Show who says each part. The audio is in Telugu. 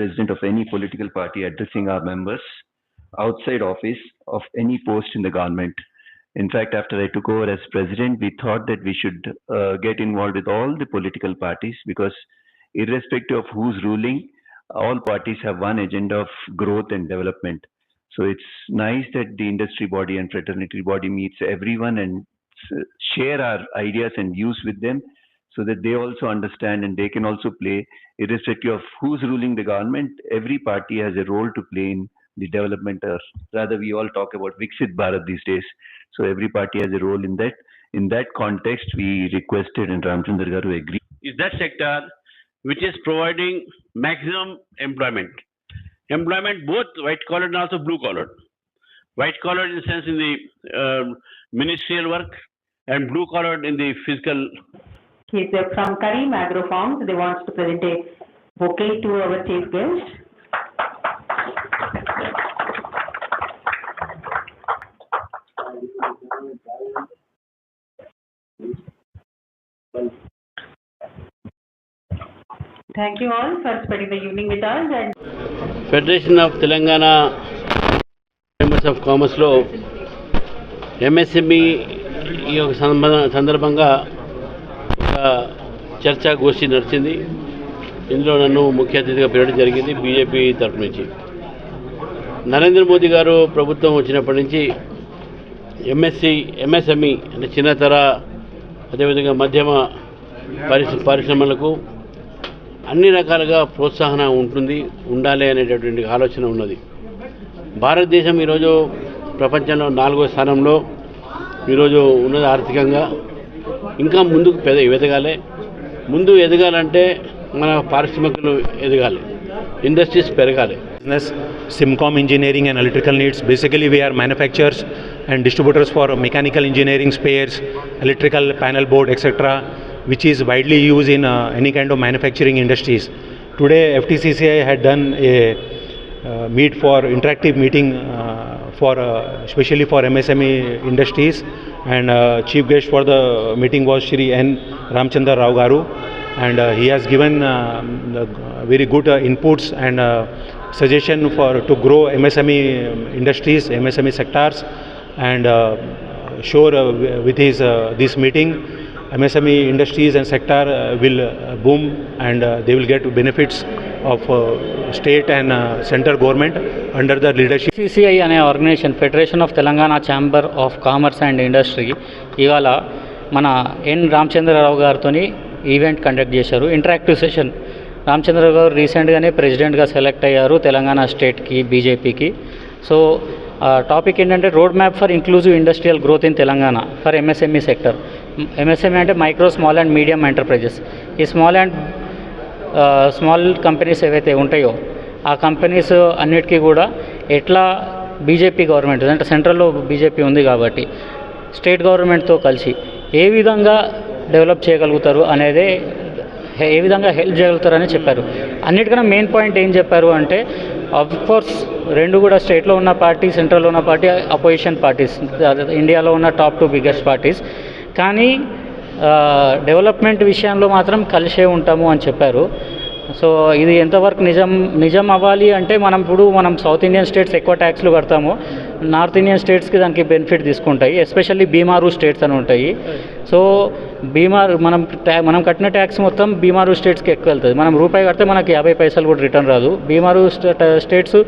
Speaker 1: president of any political party addressing our members outside office of any post in the government. In fact, after I took over as president, we thought that we should uh, get involved with all the political parties because, irrespective of who's ruling, all parties have one agenda of growth and development. So it's nice that the industry body and fraternity body meets everyone and share our ideas and views with them so that they also understand and they can also play, irrespective of who's ruling the government, every party has a role to play in the development. Or rather, we all talk about Viksit Bharat these days. So every party has a role in that. In that context, we requested and Ramchandra Garu agreed.
Speaker 2: is that sector which is providing maximum employment. Employment both white collar and also blue collar. White collar in the sense in the um, ministerial work and blue collar in the physical.
Speaker 3: He's uh, from Karim Agro Farms. They want to present a bouquet to our chief guest. Thank you all for spending the evening with us and
Speaker 2: federation of Telangana chambers of కామర్స్లో ఎంఎస్ఎంఈ ఈ యొక్క సంబంధ సందర్భంగా చర్చాగోష్ఠి నడిచింది. ఇందులో నన్ను ముఖ్య అతిథిగా పిలవడం జరిగింది బీజేపీ తరఫు నుంచి. నరేంద్ర మోదీ గారు ప్రభుత్వం వచ్చినప్పటి నుంచి ఎంఎస్సి ఎంఎస్ఎంఈ అంటే చిన్నతర అదేవిధంగా మధ్యమ పరిశ్ర పరిశ్రమలకు అన్ని రకాలుగా ప్రోత్సాహన ఉంటుంది ఉండాలి అనేటటువంటి ఆలోచన ఉన్నది. భారతదేశం ఈరోజు ప్రపంచంలో నాలుగో స్థానంలో ఈరోజు ఉన్నది ఆర్థికంగా. ఇంకా ముందుకు పెద ఎదగాలి. ముందు ఎదగాలంటే మన పారిశ్రామికలు ఎదగాలి. ఇండస్ట్రీస్ పెరగాలి.
Speaker 4: Business Simcom engineering and electrical needs basically we are manufacturers and distributors for mechanical engineering spares electrical panel board etcetera which is widely use in any kind of manufacturing industries today FTCCI had done a meet for interactive meeting for especially for MSME industries and uh, chief guest for the meeting was shri n. Ramchandra rao garu. And uh, he has given um, the very good uh, inputs and uh, suggestion for to grow MSME industries, MSME sectors, and uh, sure uh, with his uh, this meeting, MSME industries and sector uh, will uh, boom and uh, they will get benefits of uh, state and uh, center government under the leadership.
Speaker 5: CCI అనే organisation federation of Telangana chamber of commerce and industry ఇవాళ మన ఎన్ రామచంద్రరావు గారితో ఈవెంట్ కండక్ట్ చేశారు. ఇంటరాక్టివ్ సెషన్ రామచంద్రరావు గారు రీసెంట్గానే ప్రెసిడెంట్గా సెలెక్ట్ అయ్యారు తెలంగాణ స్టేట్కి బీజేపీకి సో టాపిక్ ఏంటంటే road map for inclusive industrial growth in Telangana for MSME sector MSME అంటే micro small and medium enterprises ఈ స్మాల్ అండ్ స్మాల్ కంపెనీస్ ఏవైతే ఉంటాయో ఆ కంపెనీస్ అన్నిటికీ కూడా ఎట్లా బీజేపీ గవర్నమెంట్ అంటే సెంట్రల్లో బీజేపీ ఉంది కాబట్టి స్టేట్ గవర్నమెంట్తో కలిసి ఏ విధంగా డెవలప్ చేయగలుగుతారు అనేది ఏ విధంగా హెల్ప్ చేయగలుగుతారని చెప్పారు. అన్నిటికన్నా మెయిన్ పాయింట్ ఏం చెప్పారు అంటే అఫ్ కోర్స్ రెండు కూడా స్టేట్లో ఉన్న పార్టీ సెంట్రల్లో ఉన్న పార్టీ అపోజిషన్ పార్టీస్ ఇండియాలో ఉన్న టాప్ టూ బిగ్గెస్ట్ పార్టీస్. కానీ డెవలప్మెంట్ విషయంలో మాత్రం కలిసే ఉంటాము అని చెప్పారు. సో ఇది ఎంతవరకు నిజం నిజం అవ్వాలి అంటే మనం ఇప్పుడు మనం సౌత్ ఇండియన్ స్టేట్స్ ఎక్కువ ట్యాక్స్లు కడతాము. నార్త్ ఇండియన్ స్టేట్స్కి దానికి బెనిఫిట్ తీసుకుంటాయి. ఎస్పెషల్లీ బీమారు స్టేట్స్ అని ఉంటాయి. సో బీమారు మనం మనం కట్టిన ట్యాక్స్ మొత్తం బీమారు స్టేట్స్కి ఎక్కువ వెళ్తుంది. మనం రూపాయి కడితే మనకి యాభై పైసలు కూడా రిటర్న్ రాదు. బీమారు స్టేట్స్